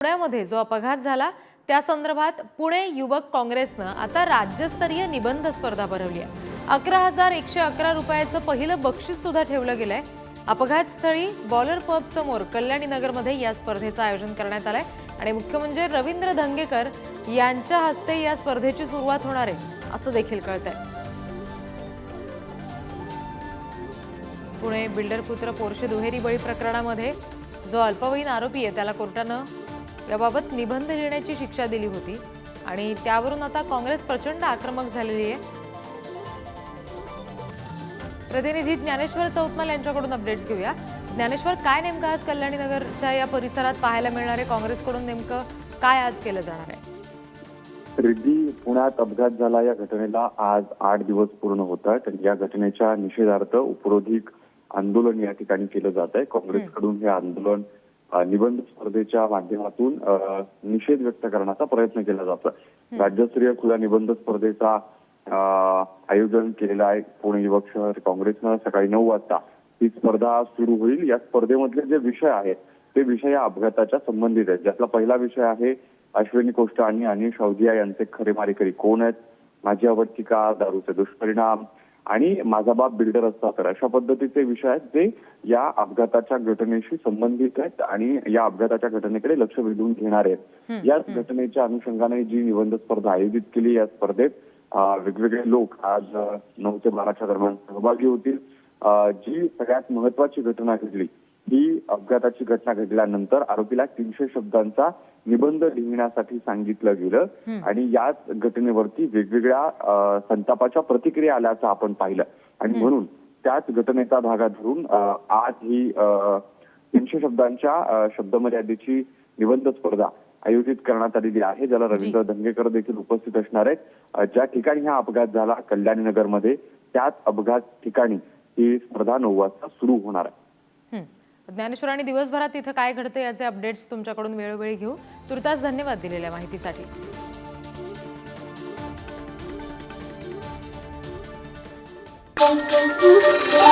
पुण्यामध्ये जो अपघात झाला त्या संदर्भात पुणे युवक काँग्रेसनं आता राज्यस्तरीय निबंध स्पर्धा भरवली आहे. अकरा हजार एकशे अकरा रुपयाचं पहिलं बक्षीस सुद्धा ठेवलं गेलंय. अपघातस्थळी बॉलर पब समोर कल्याणी नगरमध्ये या स्पर्धेचं आयोजन करण्यात आलंय. आणि मुख्य म्हणजे रवींद्र धंगेकर यांच्या हस्ते या स्पर्धेची सुरुवात होणार आहे असं देखील कळतंय. पुणे बिल्डर पुत्र पोर्शे दुहेरी बळी प्रकरणामध्ये जो अल्पवयीन आरोपी आहे त्याला कोर्टानं याबाबत निबंध लिहिण्याची शिक्षा दिली होती. आणि त्यावरून आता काँग्रेस प्रचंड आक्रमक झालेली आहे. प्रतिनिधी ज्ञानेश्वर चौतमल यांच्याकडून अपडेट्स घेऊया. ज्ञानेश्वर काय नेमकं आज कल्याणी नगरच्या या परिसरात पाहायला मिळणार आहे? काँग्रेसकडून नेमकं काय आज केलं जाणार आहे? रिद्धी पुण्यात अपघात झाला. या घटनेला आज आठ दिवस पूर्ण होत आहेत. आणि या घटनेच्या निषेधार्थ उपरोधिक आंदोलन या ठिकाणी केलं जात आहे. काँग्रेसकडून हे आंदोलन निबंध स्पर्धेच्या माध्यमातून निषेध व्यक्त करण्याचा प्रयत्न केला जातो. राज्यस्तरीय खुल्या निबंध स्पर्धेचा आयोजन केलेलं आहे पुणे युवक शहर काँग्रेसनं सकाळी नऊ वाजता. ही स्पर्धा सुरू होईल. या स्पर्धेमधले जे विषय आहेत ते विषय या अपघाताच्या संबंधित आहेत. ज्यातला पहिला विषय आहे अश्विनी कोष्टा आणि अनिल शावदिया यांचे खरे मारेकरी कोण आहेत? माझी आवडती का? दारूचे दुष्परिणाम? आणि माझा बाप बिल्डर असता. तर अशा पद्धतीचे विषय आहेत जे या अपघाताच्या घटनेशी संबंधित आहेत आणि या अपघाताच्या घटनेकडे लक्ष वेधून घेणार आहेत. याच घटनेच्या अनुषंगाने जी निबंध स्पर्धा आयोजित केली या स्पर्धेत वेगवेगळे लोक आज नऊ ते बाराच्या दरम्यान सहभागी होतील. जी सगळ्यात महत्वाची घटना घडली ही अपघाताची घटना घडल्यानंतर आरोपीला तीनशे शब्दांचा निबंध लिहिण्यासाठी सांगितलं गेलं. आणि याच घटनेवरती वेगवेगळ्या संतापाच्या प्रतिक्रिया आल्याचं आपण पाहिलं. आणि म्हणून त्याच घटनेचा धागा धरून आज ही तीनशे शब्दांच्या शब्दमर्यादेची निबंध स्पर्धा आयोजित करण्यात आलेली आहे. ज्याला रवींद्र धंगेकर देखील उपस्थित असणार आहेत. ज्या ठिकाणी हा अपघात झाला कल्याणी नगरमध्ये त्याच अपघात ठिकाणी ही स्पर्धा नऊ वाजता सुरू होणार आहे. ज्ञानेश्वरांनी दिवसभरात तिथं काय घडतं याचे अपडेट्स तुमच्याकडून वेळोवेळी घेऊ तुर्तास धन्यवाद दिलेल्या माहितीसाठी Thank you.